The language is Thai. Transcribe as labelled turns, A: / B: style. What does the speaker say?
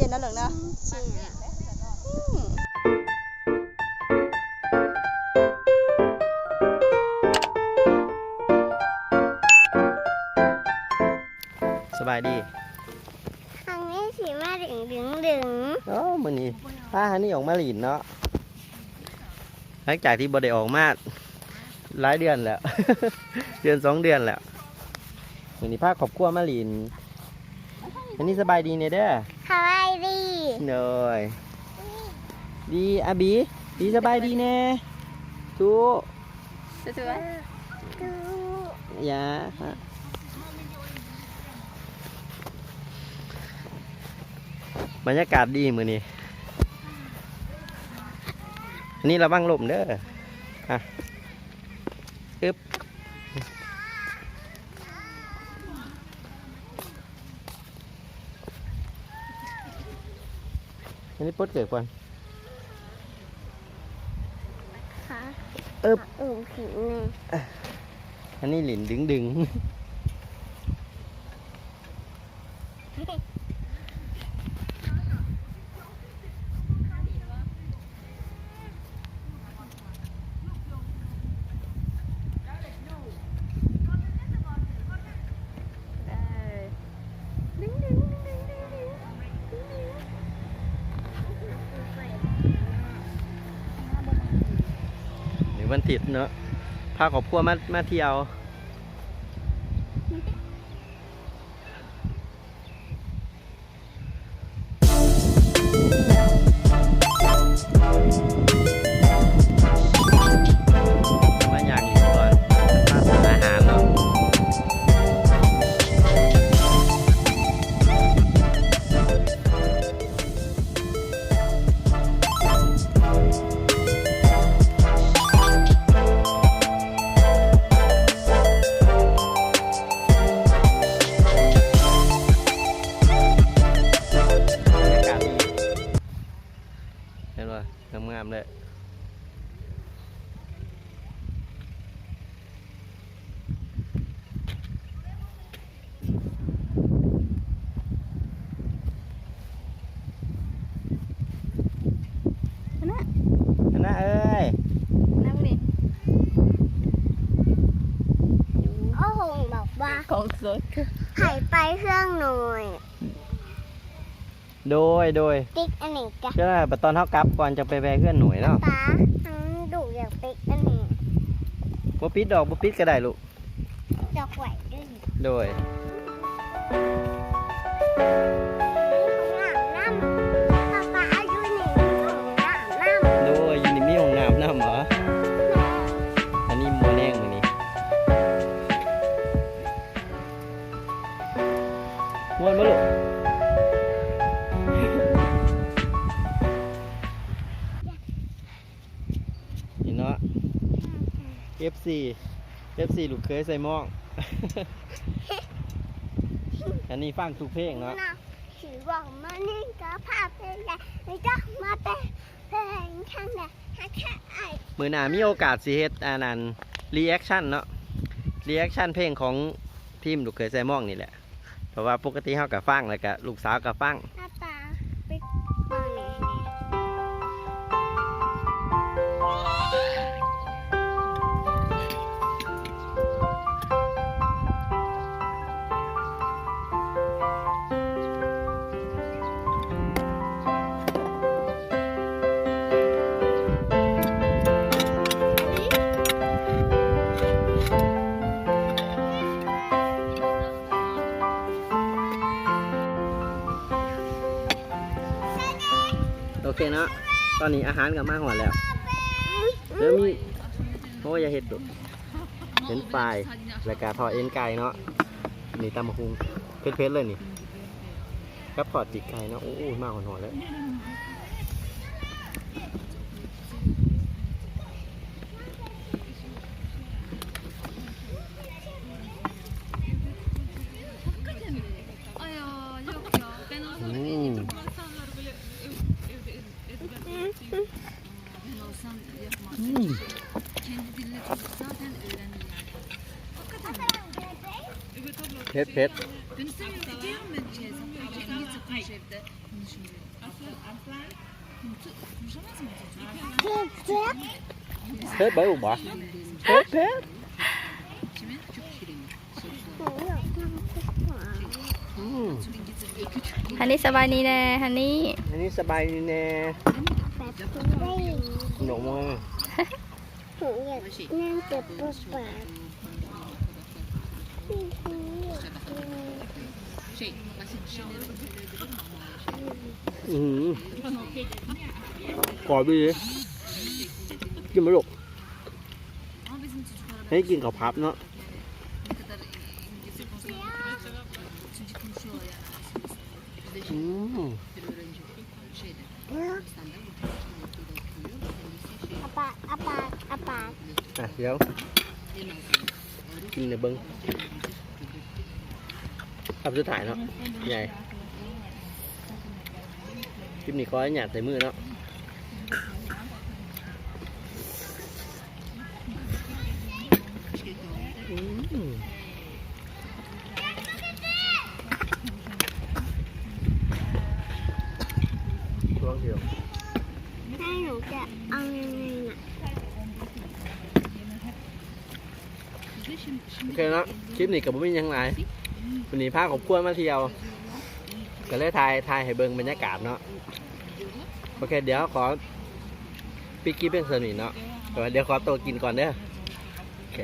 A: ย็นๆนะเหลิงนะอืม
B: สบายดี
C: ทางนี้สีมาดึงดึงดึง
B: โอ้มื้อนี้พาฮันนี่ออกมาหลินเนาะหลังจากที่บ่ได้ออกมาหลายเดือนแล้ว เดือนสองเดือนแล้วมื้อนี้พาครอบครัวมาหลิน อันนี้สบายดีเนี่ยเด้อ
C: สบายดี
B: เนยดีอาบีดีสบายดีแน่ทุ
A: สวย
C: ดู
B: ยาฮะบรรยากาศดีมือนี้อันนี้ระวังลมเด้ออะอึ๊บ อันนี้ปลดเกิดก่อน
C: ค่ะ
B: เอิบ
C: อืมผิวเนี่ย
B: อันนี้หลินดึงดึง
C: ดึงดึงดึงดึงดึง
B: หรือ วันติดเนาะพาครอบครัวมามาเที่ยวามๆเลย
A: นะ
B: อันนะเอ้ย
A: นั่งนี่
C: โอ้โหบอกว่า
A: ของสด
C: ไข่ไปเครื่องหน่อย
B: โดยโดย
C: ติ๊กอันนี้จ้ะ
B: เจ้าหน้าตอนเท่ากลับก่อนจะไปแวะเพื่อนหน่วยเนาะ
C: ป้าทั้งดุอย่างติ๊กอันนี้
B: บ่ปิดดอกบ่ปิดก็ได้ลูก
C: ดอกไหวด้วย
B: โดย FC FC ลูกเคยใส่หมองอันนี้ฟังทุกเพลงเนาะ
C: นะถือบอกมานี่ก็ภาพเป็นไงไม่ต้องมาเป็นเพลงข้างในฮักแค่ไอ
B: มือหนามีโอกาสสิเฮ็ดอันนั้นรีแอคชั่นเนาะรีแอคชั่นเพลงของทีมลูกเคยใส่หมองนี่แหละเพราะว่าปกติเฮากับฟังแล้วก็ลูกสาวกับฟัง
C: อ
B: เคเนาะตอนนี้อาหารกับมาหอดแล้วเดี๋ยวมีโอ้ยอย่าเห็ดดุเห็นปลายแล้วก็ทอดเอ็นไก่เนาะนี่ตำมะฮุงเผ็ดๆเลยนี่กับทอดจีกไก่เนาะโอ้ยมาหอนๆแล้ว
D: Ay ya yok ya. Ben o
B: อื
D: zaman
B: ม
D: insanları böyle ev, evde ez- ezberleteyim. Ben olsam yapmam.
B: อืม
D: Kendi diline çocuk zaten öğrenir yani. Hakikaten. Evet abla.
B: เผ็ดเผ็ด
D: Ben istemiyorum. Diyorum ben şey. zaten İngilizce şeyde konuşmuyor. Konuşamaz mı çocuk?
C: เจ็บเจ็บ
B: เฮ็ดบ่ลูกบ่เฮ็ดเฮ็ด
D: Kimin? Çok şirin.
C: หนูอยากทำทุกอย่าง
B: อืม
A: ฮันนี่สบายดีแน่ฮันนี่
B: อันนี้ สบายดีแน่
C: แบบคุณได้
B: หนูมา
C: หนูอยากนั่งเก็บปวดปาก
B: อืมกรอบดีกินไหมลูก
D: Ama bizim çocuklara
B: ให้กินกับพับเนาะ
D: ne kadar İngilizce konuşuyorlar. Çocuk konuşuyorlar yani. Bizde
B: อื
D: şey,
B: ม
D: bir öğrenci şeyde,
C: เนาะ
D: İstanbul'da okulda okuyor. Kendisi şey,
C: อาปากอาปากอาปาก
B: อะเดี๋ยว
D: en azından
B: กินในเบิ้ง ทำสุดท้ายเนาะใหญ่คลิปนี้ขอให้หยาดใส่มือเนาะอืมลองเดียว
C: ให้หนูจะเอายังไงน่ะ
D: Bizde şimdi,
B: โอ
D: şimdi
B: เคเนาะคลิปนี้กับผมเป็นยังไง วันนี้พาครอบครัวมาเที่ยวก็เลยถ่ายถ่ายให้เบิ่งบรรยากาศเนาะโอเคเดี๋ยวขอปิกกี้เป็นสนิทเนาะเดี๋ยวขอตัวกินก่อนเด้อโอเค